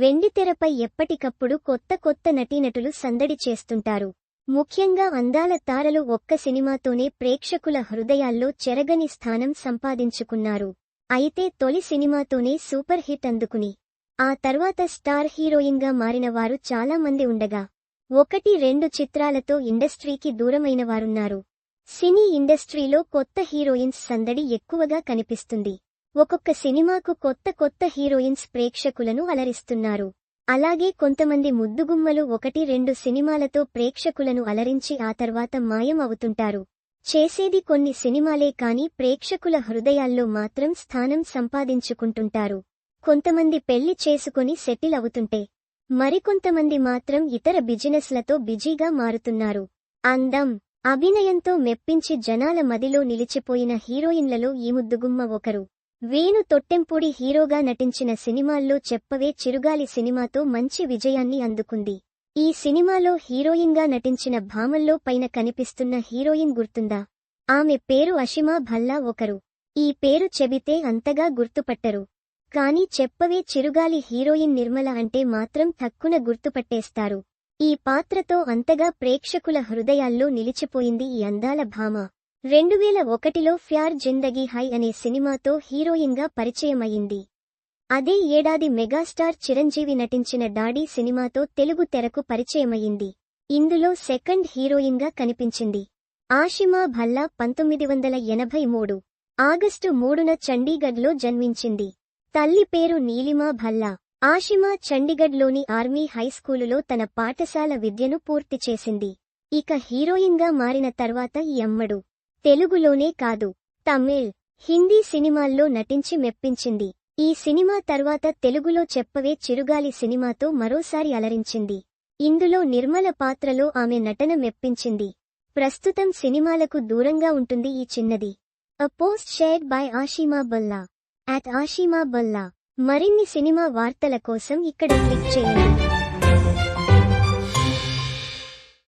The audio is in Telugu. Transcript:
వెండితెరపై ఎప్పటికప్పుడు కొత్త కొత్త నటీనటులు సందడి చేస్తుంటారు. ముఖ్యంగా అందాల తారలు ఒక్క సినిమాతోనే ప్రేక్షకుల హృదయాల్లో చెరగని స్థానం సంపాదించుకున్నారు. అయితే తొలి సినిమాతోనే సూపర్ హిట్ అందుకుని. ఆ తర్వాత స్టార్ హీరోయిన్గా మారిన వారు చాలా మంది ఉండగా. ఒకటి రెండు చిత్రాలతో ఇండస్ట్రీకి దూరమైన వారున్నారు సినీ ఇండస్ట్రీలో కొత్త హీరోయిన్స్ సందడి ఎక్కువగా కనిపిస్తుంది. ఒక్కొక్క సినిమాకు కొత్త కొత్త హీరోయిన్స్ ప్రేక్షకులను అలరిస్తున్నారు. అలాగే కొంతమంది ముద్దుగుమ్మలు ఒకటి రెండు సినిమాలతో ప్రేక్షకులను అలరించి ఆ తర్వాత మాయం అవుతుంటారు. చేసేది కొన్ని సినిమాలే కాని ప్రేక్షకుల హృదయాల్లో మాత్రం స్థానం సంపాదించుకుంటుంటారు. కొంతమంది పెళ్ళి చేసుకుని సెటిల్ అవుతుంటే మరికొంతమంది మాత్రం ఇతర బిజినెస్లతో బిజీగా మారుతున్నారు. అందం అభినయంతో మెప్పించి జనాల మదిలో నిలిచిపోయిన హీరోయిన్లలో ఈ ముద్దుగుమ్మ ఒకరు. వేణు తొట్టెంపూడి హీరోగా నటించిన సినిమాల్లో చెప్పవే చిరుగాలి సినిమాతో మంచి విజయాన్ని అందుకుంది. ఈ సినిమాలో హీరోయిన్గా నటించిన భామల్లో పైన కనిపిస్తున్న హీరోయిన్ గుర్తుందా? ఆమె పేరు అషిమా భల్లా ఒకరు. ఈ పేరు చెబితే అంతగా గుర్తుపట్టరు. కాని చెప్పవే చిరుగాలి హీరోయిన్ నిర్మల అంటే మాత్రం తక్కున గుర్తుపట్టేస్తారు. ఈ పాత్రతో అంతగా ప్రేక్షకుల హృదయాల్లో నిలిచిపోయింది ఈ అందాల భామ. రెండువేల ఒకటిలో ఫ్యార్ జిందగీ హై అనే సినిమాతో హీరోయిన్గా పరిచయమయ్యింది. అదే ఏడాది మెగాస్టార్ చిరంజీవి నటించిన డాడీ సినిమాతో తెలుగు తెరకు పరిచయమయ్యింది. ఇందులో సెకండ్ హీరోయిన్గా కనిపించింది. ఆషిమా భల్లా పంతొమ్మిది వందల ఎనభై మూడు ఆగస్టు మూడున చండీగఢ్లో జన్మించింది. తల్లి పేరు నీలిమా భల్లా. ఆషిమా చండీగఢ్లోని ఆర్మీ హైస్కూలులో తన పాఠశాల విద్యను పూర్తి చేసింది. ఇక హీరోయిన్గా మారిన తర్వాత ఈ అమ్మడు తెలుగులోనే కాదు తమిళ్ హిందీ సినిమాల్లో నటించి మెప్పించింది. ఈ సినిమా తర్వాత తెలుగులో చెప్పవే చిరుగాలి సినిమాతో మరోసారి అలరించింది. ఇందులో నిర్మల పాత్రలో ఆమె నటన మెప్పించింది. ప్రస్తుతం సినిమాలకు దూరంగా ఉంటుంది ఈ చిన్నది. A post shared by Ashima Balla at Ashima Balla మరిన్ని సినిమా వార్తల కోసం ఇక్కడ క్లిక్ చేయండి.